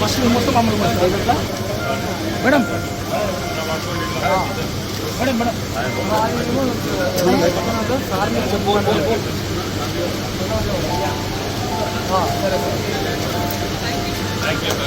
First మొత్తం అమ్మడం madam madam madam sir మీరు చెప్పుకోండి సరే Thank you.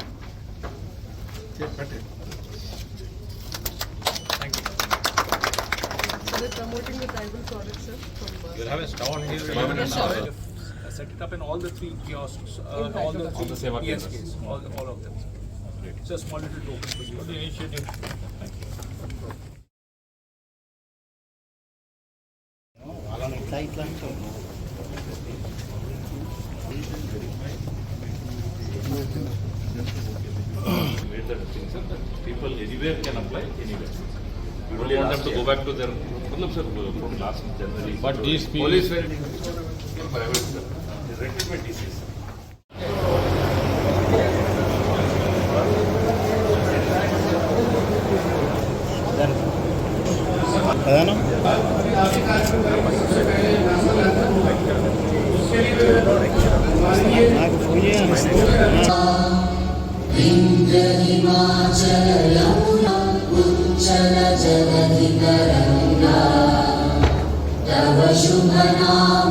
రండి So they're promoting the tribal products, sir, from, uh, You'll have a stall here. set it up in all the three kiosks, uh, all the three the PSKs, all, the- all of them. It's a small little token for you. Good initiative. Thank you. the thing, sir. That people anywhere can apply anywhere. We don't want them to go back to their, मतलब sir, from last January. But these people. Police were in private, sir. They rented by DC, sir. है ना सर्वशुभना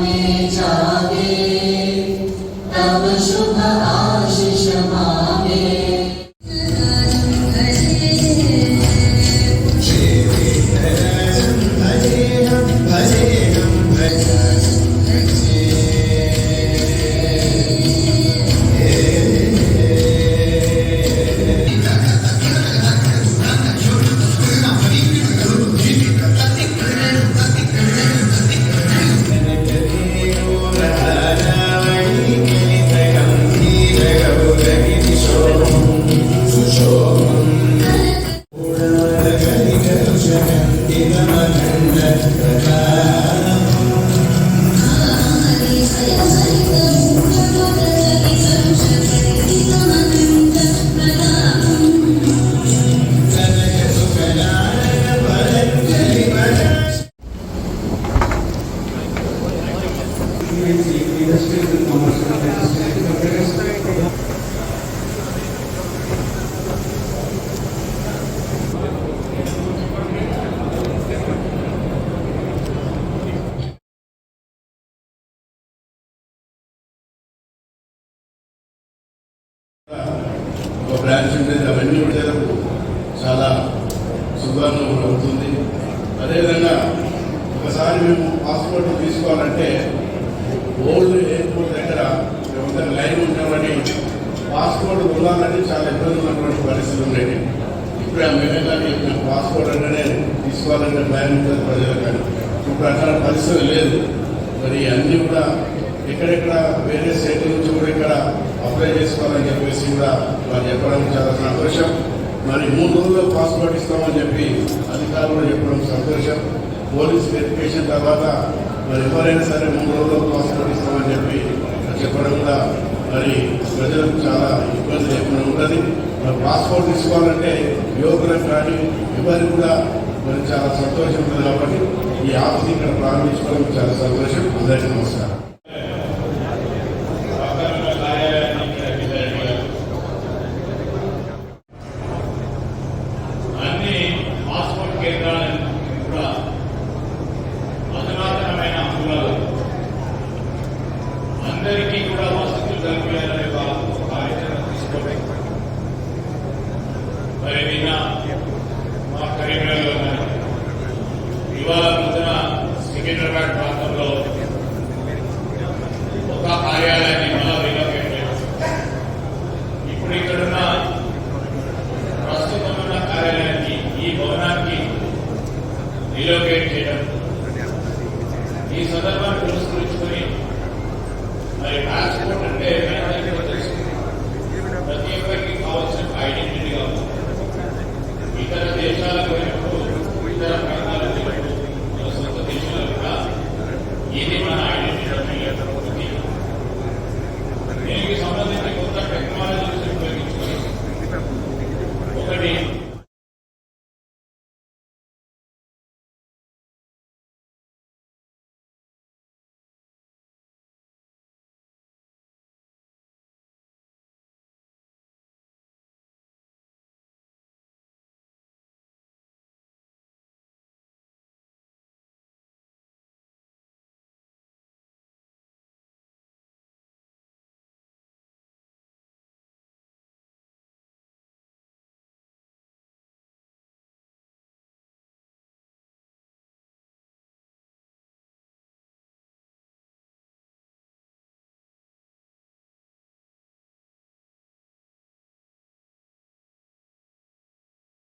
शक्तिमनन्दप्रभा branch ఉండేది అవన్నీ చాలా సుఖంగా అవుతుంది అదేవిధంగా ఒకసారి మేము పాస్పోర్ట్ తీసుకోవాలంటే ఓల్డ్ ఎయిర్పోర్ట్ దగ్గర మేమంతా లైన్ ఉంటామని పాస్పోర్ట్ ఉండాలంటే చాలా ఇబ్బంది ఉన్నటువంటి పరిస్థితులు ఉండేవి. ఇప్పుడు ఆ మేమే కానీ మేము పాస్పోర్ట్ అంటేనే తీసుకోవాలంటే భయం ఉంటుంది ప్రజలకు కానీ. ఇప్పుడు అట్లాంటి పరిస్థితి లేదు. మరి అన్నీ కూడా ఎక్కడెక్కడ వేరే స్టేట్ నుంచి కూడా ఇక్కడ అప్లై చేసుకోవాలి చెప్పేసి కూడా వారు చెప్పడం చాలా సంతోషం. మరి మూడు రోజుల్లో పాస్పోర్ట్ ఇస్తామని చెప్పి అధికారులు చెప్పడం సంతోషం. పోలీస్ వెరిఫికేషన్ తర్వాత మరి ఎవరైనా సరే మూడు రోజుల్లో పాస్పోర్ట్ ఇస్తామని చెప్పి చెప్పడం కూడా మరి ప్రజలకు చాలా ఇబ్బంది లేకుండా ఉంటుంది మరి పాస్పోర్ట్ తీసుకోవాలంటే యువకులకు కానీ ఎవరికి కూడా మరి చాలా సంతోషం ఉంటుంది కాబట్టి ఈ ఆఫీస్ ఇక్కడ ప్రారంభించుకోవడం చాలా సంతోషం. అందరికీ నమస్కారం అన్ని పాస్పోర్ట్ కేంద్రాలను కూడా అధునాతన కల్పించాలనే ఒక ఆలోచన మరి నిన్న మా కరీంనగర్ ఇవాళ సికింద్రాబాద్ ప్రాంతంలో ఒక కార్యాలయాన్ని మళ్ళా ఇప్పుడు ఇక్కడున్న ప్రస్తుతం ఉన్న ఈ భవనానికి చేయడం. ఈ సందర్భాన్ని మరి పాస్పోర్ట్ అంటే మనందరికీ కూడా తెలుసు ప్రతి ఒక్కరికి కావాల్సిన ఐడెంటిటీ కావాలి ఇతర దేశాలకు పోయినప్పుడు ఇతర ప్రాంతాలకు పోయినప్పుడు మన సొంత దేశంలో కూడా ఇది మన